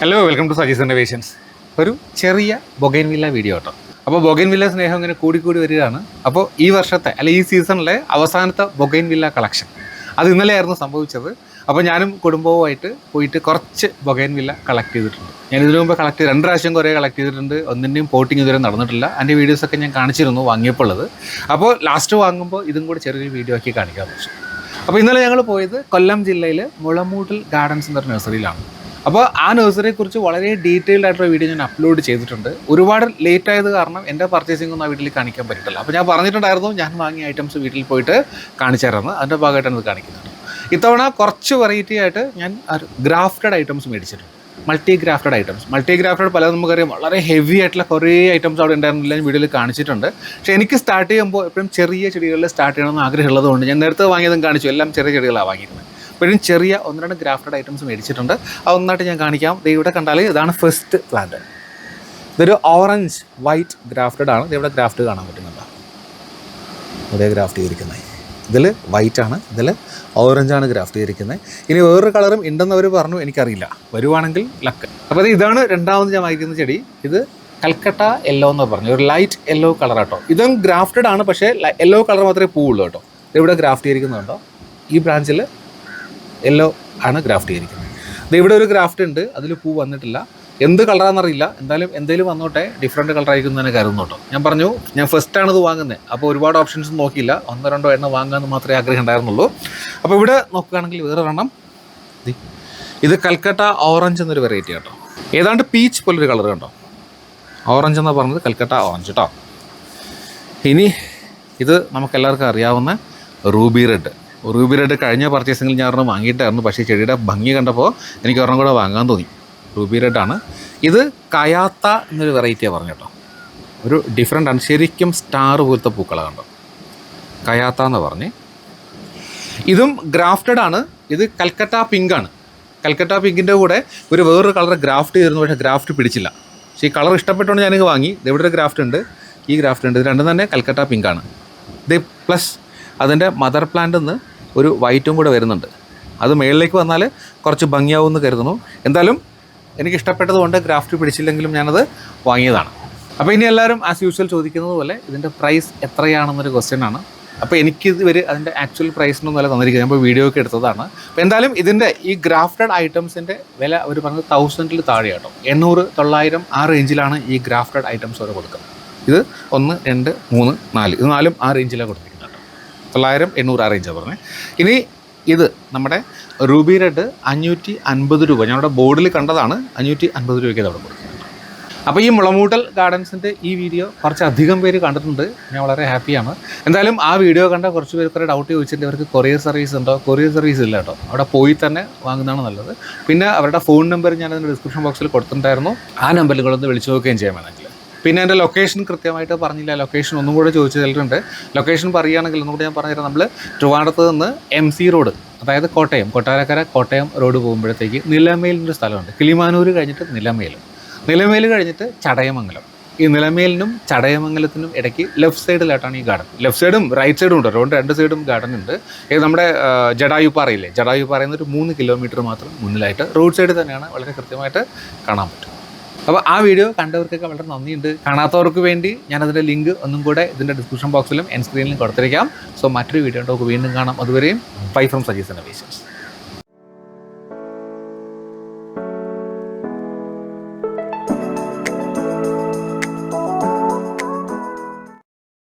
Hello welcome to Saji's innovations ഒരു ചെറിയ ബൊഗൈൻ villa video കേട്ടോ അപ്പോൾ ബൊഗൈൻ വില്ല സ്നേഹം ഇങ്ങനെ കൂടി കൂടി വരികയാണ്. അപ്പോൾ ഈ വർഷത്തെ അല്ലെ ഈ സീസണിലെ അവസാനത്തെ ബൊഗൈൻ വില്ല കളക്ഷൻ അത് ഇന്നലെയായിരുന്നു സംഭവിച്ചത്. അപ്പോൾ ഞാനും കുടുംബവുമായിട്ട് പോയിട്ട് കുറച്ച് ബൊഗൈൻ വില്ല കളക്ട് ചെയ്തിട്ടുണ്ട്. ഞാൻ ഇതിനു മുമ്പ് കളക്ട് ചെയ്ത് രണ്ട് പ്രാവശ്യം കുറേ കളക്ട് ചെയ്തിട്ടുണ്ട്. ഒന്നിന്റെയും പോട്ടിങ് ഇതുവരെ നടന്നിട്ടില്ല. അതിന്റെ വീഡിയോസൊക്കെ ഞാൻ കാണിച്ചിരുന്നു വാങ്ങിയപ്പോൾ ഉള്ളത്. അപ്പോൾ ലാസ്റ്റ് വാങ്ങുമ്പോൾ ഇതും കൂടി ചെറിയൊരു വീഡിയോ ആക്കി കാണിക്കാൻ പറ്റും അപ്പോൾ ഇന്നലെ ഞങ്ങൾ പോയത് കൊല്ലം ജില്ലയിൽ മുളമൂട്ടിൽ ഗാർഡൻസ് എന്നൊരു നഴ്സറിയിലാണ് അപ്പോൾ ആ നഴ്സറിയെക്കുറിച്ച് വളരെ ഡീറ്റെയിൽഡ് ആയിട്ടുള്ള വീഡിയോ ഞാൻ അപ്ലോഡ് ചെയ്തിട്ടുണ്ട്. ഒരുപാട് ലേറ്റ് ആയത് കാരണം എന്റെ പർച്ചേസിംഗ് ഒന്നും ആ വീട്ടിൽ കാണിക്കാൻ പറ്റില്ല അപ്പോൾ ഞാൻ പറഞ്ഞിട്ടുണ്ടായിരുന്നു ഞാൻ വാങ്ങിയ ഐറ്റംസ് വീട്ടിൽ പോയിട്ട് കാണിച്ചു തരാമെന്ന്. അതിന്റെ ഭാഗമായിട്ടാണ് ഇത് കാണിക്കുന്നത്. ഇത്തവണ കുറച്ച് വെറൈറ്റി ആയിട്ട് ഞാൻ ഗ്രാഫ്റ്റഡ് ഐറ്റംസ് മേടിച്ചിട്ടുണ്ട് multi grafted items multi grafted പല നമുക്കറിയാം. വളരെ ഹെവി ആയിട്ടുള്ള കുറേ ഐറ്റംസ് അവിടെ ഉണ്ടായിരുന്നില്ല ഞാൻ വീഡിയോയിൽ കാണിച്ചിട്ടുണ്ട്. പക്ഷേ എനിക്ക് സ്റ്റാർട്ട് ചെയ്യുമ്പോൾ എപ്പോഴും ചെറിയ ചെടികളിൽ സ്റ്റാർട്ട് ചെയ്യണമെന്ന് ആഗ്രഹമുള്ളതുകൊണ്ട് ഞാൻ നേരത്തെ വാങ്ങിയതും കാണിച്ചു. എല്ലാം ചെറിയ ചെടികളാണ് വാങ്ങിയിരുന്നത്. ഇപ്പോഴും ചെറിയ ഒന്ന് രണ്ട് ഗ്രാഫ്റ്റഡ് ഐറ്റംസ് മേടിച്ചിട്ടുണ്ട്. അത് ഒന്നായിട്ട് ഞാൻ കാണിക്കാം. ഇവിടെ കണ്ടാൽ ഇതാണ് ഫസ്റ്റ് പ്ലാന്റ് ഇതൊരു ഓറഞ്ച് വൈറ്റ് ഗ്രാഫ്റ്റഡ് ആണ്. ഇവിടെ ഗ്രാഫ്റ്റ് കാണാൻ പറ്റുന്നുണ്ടോ. ഇവിടെ ഗ്രാഫ്റ്റ് ചെയ്തിരിക്കുന്നത്. ഇതിൽ വൈറ്റ് ആണ്. ഇതിൽ ഓറഞ്ച് ആണ് ഗ്രാഫ്റ്റ് ചെയ്തിരിക്കുന്നത്. ഇനി വേറൊരു കളറും ഉണ്ടെന്ന് അവർ പറഞ്ഞു എനിക്കറിയില്ല. വരുവാണെങ്കിൽ ലക്ക് അപ്പോൾ ഇത് ഇതാണ് രണ്ടാമത് ഞാൻ വായിക്കുന്ന ചെടി. ഇത് കൽക്കട്ട യെല്ലോ എന്ന് പറഞ്ഞു ഒരു ലൈറ്റ് യെല്ലോ കളർ കേട്ടോ ഇതും ഗ്രാഫ്റ്റഡ് ആണ് പക്ഷേ യെല്ലോ കളർ മാത്രമേ പൂവുള്ളൂ കേട്ടോ. ഇവിടെ ഗ്രാഫ്റ്റ് ചെയ്തിരിക്കുന്നുണ്ടോ? ഈ ബ്രാഞ്ചിൽ യെല്ലോ ആണ് ഗ്രാഫ്റ്റ് ചെയ്തിരിക്കുന്നത്. ഇവിടെ ഒരു ഗ്രാഫ്റ്റ് ഉണ്ട്. അതിൽ പൂ വന്നിട്ടില്ല. എന്ത് കളറാണെന്നറിയില്ല എന്തായാലും എന്തെങ്കിലും വന്നോട്ടെ. ഡിഫറെന്റ് കളറായിരിക്കും തന്നെ കരുതുന്നു കേട്ടോ. ഞാൻ പറഞ്ഞു ഞാൻ ഫസ്റ്റ് ആണ് ഇത് വാങ്ങുന്നത് അപ്പോൾ ഒരുപാട് ഓപ്ഷൻസ് നോക്കിയില്ല. ഒന്നോ രണ്ടോ എണ്ണം വാങ്ങാമെന്ന് മാത്രമേ ആഗ്രഹം ഉണ്ടായിരുന്നുള്ളൂ അപ്പോൾ ഇവിടെ നോക്കുകയാണെങ്കിൽ വേറെ വേണം ഇത് കൽക്കട്ട ഓറഞ്ച് എന്നൊരു വെറൈറ്റി കേട്ടോ ഏതാണ്ട് പീച്ച് പോലൊരു കളർ കണ്ടോ? ഓറഞ്ച് എന്നാണ് പറഞ്ഞത് കൽക്കട്ട ഓറഞ്ച് കേട്ടോ ഇനി ഇത് നമുക്കെല്ലാവർക്കും അറിയാവുന്ന റൂബി റെഡ് റൂബി റെഡ് കഴിഞ്ഞ പർച്ചേസിങ്ങിൽ ഞാൻ ഒരെണ്ണം വാങ്ങിയിട്ടായിരുന്നു. പക്ഷേ ചെടിയുടെ ഭംഗി കണ്ടപ്പോൾ എനിക്ക് ഒരെണ്ണം കൂടെ വാങ്ങാൻ തോന്നി. റൂബി റെഡ് ആണ് ഇത് കയാത്ത എന്നൊരു വെറൈറ്റിയാണ് പറഞ്ഞു കേട്ടോ. ഒരു ഡിഫറെന്റ് ആണ്. ശരിക്കും സ്റ്റാർ പോലത്തെ പൂക്കളാണ് കണ്ടോ കയാത്ത എന്ന് പറഞ്ഞ്. ഇതും ഗ്രാഫ്റ്റഡ് ആണ്. ഇത് കൽക്കട്ട പിങ്ക് ആണ്. കൽക്കട്ട പിങ്കിന്റെ കൂടെ ഒരു വേറൊരു കളർ ഗ്രാഫ്റ്റ് ചെയ്തിരുന്നു. പക്ഷേ ഗ്രാഫ്റ്റ് പിടിച്ചില്ല. പക്ഷേ ഈ കളർ ഇഷ്ടപ്പെട്ടുകൊണ്ട് ഞാനിത് വാങ്ങി. ഇവിടെ ഒരു ഗ്രാഫ്റ്റ് ഉണ്ട്? ഈ ഗ്രാഫ്റ്റ് ഉണ്ട്. ഇത് രണ്ടും തന്നെ കൽക്കട്ട പിങ്കാണ് ഇത് പ്ലസ് അതിന്റെ മദർ പ്ലാന്റ് നിന്ന് ഒരു വൈറ്റും കൂടെ വരുന്നുണ്ട്. അത് മുകളിലേക്ക് വന്നാൽ കുറച്ച് ഭംഗിയാവുമെന്ന് കരുതുന്നു. എന്തായാലും എനിക്ക് ഇഷ്ടപ്പെട്ടതുകൊണ്ട് ഗ്രാഫ്റ്റ് പിടിച്ചില്ലെങ്കിലും ഞാനത് വാങ്ങിയതാണ്. അപ്പോൾ ഇനി എല്ലാവരും ആസ് യൂഷ്വൽ ചോദിക്കുന്നത് പോലെ ഇതിന്റെ പ്രൈസ് എത്രയാണെന്നൊരു ക്വസ്റ്റ്യൻ ആണ്. അപ്പോൾ എനിക്ക് ഇവർ അതിന്റെ ആക്ച്വൽ പ്രൈസിനൊന്നും അല്ല തന്നിരിക്കുന്നത്. ഞാൻ വീഡിയോ ഒക്കെ എടുത്തതാണ്. അപ്പോൾ എന്തായാലും ഇതിന്റെ ഈ ഗ്രാഫ്റ്റഡ് ഐറ്റംസിന്റെ വില അവർ പറഞ്ഞത് തൗസൻഡിൽ താഴെ കേട്ടോ എണ്ണൂറ് തൊള്ളായിരം ആ റേഞ്ചിലാണ് ഈ ഗ്രാഫ്റ്റഡ് ഐറ്റംസ് അവർ കൊടുക്കുന്നത്. ഇത് ഒന്ന് രണ്ട് മൂന്ന് നാല്. ഇത് നാലും ആ റേഞ്ചിലാണ് കൊടുത്തിരിക്കുന്നത്. തൊള്ളായിരം എണ്ണൂറ് ആ റേഞ്ചാണ് പറഞ്ഞത് ഇനി ഇത് നമ്മുടെ റൂബി റെഡ് അഞ്ഞൂറ്റി അൻപത് രൂപ. ഞങ്ങളുടെ ബോർഡിൽ കണ്ടതാണ് അഞ്ഞൂറ്റി അൻപത് രൂപയ്ക്ക് അത് അവിടെ കൊടുക്കുന്നത്. അപ്പോൾ ഈ മുളമൂട്ടൽ ഗാർഡൻസിന്റെ ഈ വീഡിയോ കുറച്ചധികം പേര് കണ്ടിട്ടുണ്ട്. ഞാൻ വളരെ ഹാപ്പിയാണ്. എന്തായാലും ആ വീഡിയോ കണ്ട കുറച്ച് പേർക്ക് ഡൗട്ട് ചോദിച്ചിട്ടുണ്ട്. അവർക്ക് കൊറിയർ സർവീസ് ഉണ്ടോ? കൊറിയർ സർവീസ് ഇല്ല കേട്ടോ. അവിടെ പോയി തന്നെ വാങ്ങുന്നതാണ് നല്ലത്. പിന്നെ അവരുടെ ഫോൺ നമ്പർ ഞാൻ അതിന്റെ ഡിസ്ക്രിപ്ഷൻ ബോക്സിൽ കൊടുത്തിട്ടുണ്ടായിരുന്നു. ആ നമ്പറിൽ ഒന്ന് വിളിച്ചു നോക്കുകയും ചെയ്യാൻ വേണമെങ്കിൽ. പിന്നെ എന്റെ ലൊക്കേഷൻ കൃത്യമായിട്ട് പറഞ്ഞില്ല. ലൊക്കേഷൻ ഒന്നും കൂടെ ചോദിച്ചു ചിലരുണ്ട് ലൊക്കേഷൻ പറയുകയാണെങ്കിൽ ഒന്നും കൂടെ ഞാൻ പറഞ്ഞുതരാം. നമ്മൾ ട്രിവാണ്ടത്ത് നിന്ന് എം സി റോഡ് അതായത് കോട്ടയം കൊട്ടാരക്കര കോട്ടയം റോഡ് പോകുമ്പോഴത്തേക്ക് നിലമേലിന്റെ സ്ഥലമുണ്ട്. കിളിമാനൂർ കഴിഞ്ഞിട്ട് നിലമേൽ. നിലമേൽ കഴിഞ്ഞിട്ട് ചടയമംഗലം. ഈ നിലമേലിനും ചടയമംഗലത്തിനും ഇടയ്ക്ക് ലെഫ്റ്റ് സൈഡിലായിട്ടാണ് ഈ ഗാർഡൻ ലെഫ്റ്റ് സൈഡും റൈറ്റ് സൈഡും ഉണ്ട്. റോഡ് രണ്ട് സൈഡും ഗാർഡൻ ഉണ്ട്. ഇത് നമ്മുടെ ആ, ജടായുപ്പാറയില്ലേ? നിന്ന് ഒരു മൂന്ന് കിലോമീറ്റർ മാത്രം മുന്നിലായിട്ട് റോഡ് സൈഡിൽ തന്നെയാണ് വളരെ കൃത്യമായിട്ട് കാണാൻ പറ്റും അപ്പോൾ ആ വീഡിയോ കണ്ടവർക്കൊക്കെ വളരെ നന്ദിയുണ്ട്. കാണാത്തവർക്ക് വേണ്ടി ഞാൻ അതിന്റെ ലിങ്ക് ഒന്നും കൂടെ ഇതിന്റെ ഡിസ്ക്രിപ്ഷൻ ബോക്സിലും എൻ സ്ക്രീനിലും കൊടുത്തിരിക്കാം. സോ മറ്റൊരു വീഡിയോ നമുക്ക് വീണ്ടും കാണാം. അതുവരെയും ബൈ ഫ്രം സജീസ് ഇന്നോവേഷൻസ്